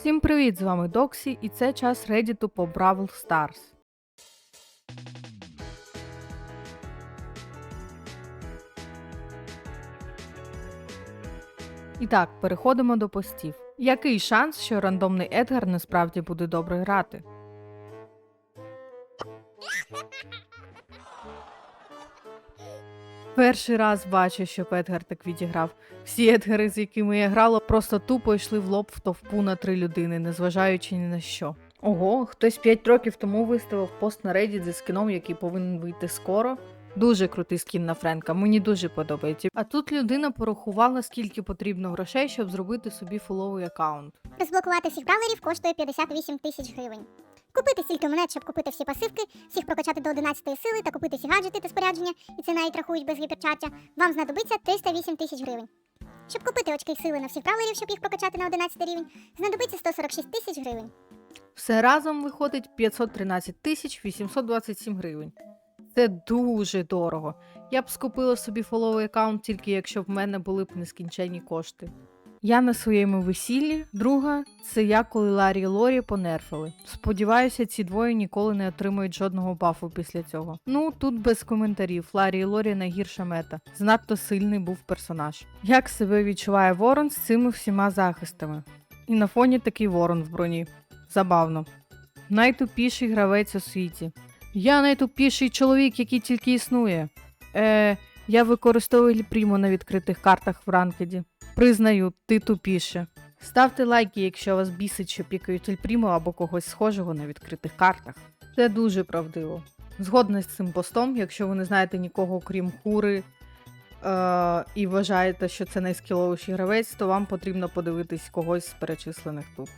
Всім привіт! З вами Доксі, і це час редіту по Бравл Stars. І так, переходимо до постів. Який шанс, що рандомний Едгар насправді буде добре грати? Перший раз бачу, що Едгар так відіграв. Всі Едгари, з якими я грала, просто тупо йшли в лоб в товпу на три людини, незважаючи ні на що. Ого, хтось 5 років тому виставив пост на Reddit зі скіном, який повинен вийти скоро. Дуже крутий скін на Френка, мені дуже подобається. А тут людина порахувала, скільки потрібно грошей, щоб зробити собі фуловий аккаунт. Розблокувати всіх бравлерів коштує 58 тисяч гривень. Купити стільки монет, щоб купити всі пасивки, всіх прокачати до 11 сили та купити всі гаджети та спорядження, і це навіть рахують без гіперчаття, вам знадобиться 308 тисяч гривень. Щоб купити очки сили на всіх бравлерів, щоб їх прокачати на 11 рівень, знадобиться 146 тисяч гривень. Все разом виходить 513 тисяч 827 гривень. Це дуже дорого. Я б скупила собі фоловий аккаунт тільки якщо б в мене були б нескінченні кошти. Я на своєму весіллі, друга це я, коли Ларі і Лорі понерфили. Сподіваюся, ці двоє ніколи не отримують жодного бафу після цього. Ну тут без коментарів. Ларі і Лорі найгірша мета. Занадто сильний був персонаж. Як себе відчуває Ворон з цими всіма захистами? І на фоні такий Ворон в броні. Забавно. Найтупіший гравець у світі. Я найтупіший чоловік, який тільки існує. Е, я використовую Ліпрімо на відкритих картах в ранкеді. Признаю, ти тупіше. Ставте лайки, якщо вас бісить, що пікають Ельпрімо або когось схожого на відкритих картах. Це дуже правдиво. Згодна з цим постом, якщо ви не знаєте нікого, окрім хури, е- і вважаєте, що це найскіловіший гравець, то вам потрібно подивитись когось з перечислених тут.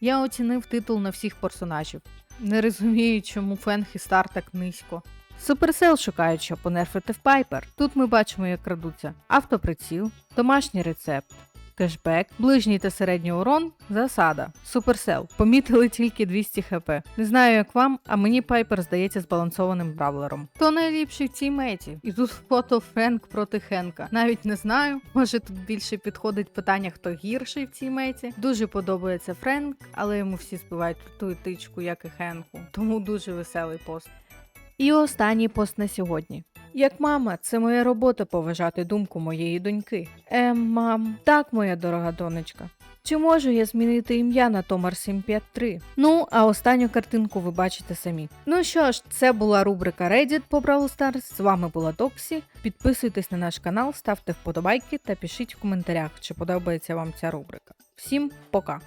Я оцінив титул на всіх персонажів. Не розумію, чому Фенг і Стар так низько. Суперсел шукають, щоб понерфити в Пайпер. Тут ми бачимо, як крадуться автоприціл, домашній рецепт, кешбек, ближній та середній урон, засада. Суперсел. Помітили тільки 200 хп. Не знаю, як вам, а мені Пайпер здається збалансованим бравлером. Хто найліпший в цій меті? І тут фото Френк проти Хенка. Навіть не знаю. Може тут більше підходить питання, хто гірший в цій меті. Дуже подобається Френк, але йому всі збивають ту тичку, як і Хенку. Тому дуже веселий пост. І останній пост на сьогодні. Як мама, це моя робота поважати думку моєї доньки. Ем, мам, так, моя дорога донечка. Чи можу я змінити ім'я на Томар 753? Ну, а останню картинку ви бачите самі. Ну що ж, це була рубрика Reddit по Brawl Stars. З вами була Доксі. Підписуйтесь на наш канал, ставте вподобайки та пишіть в коментарях, чи подобається вам ця рубрика. Всім пока!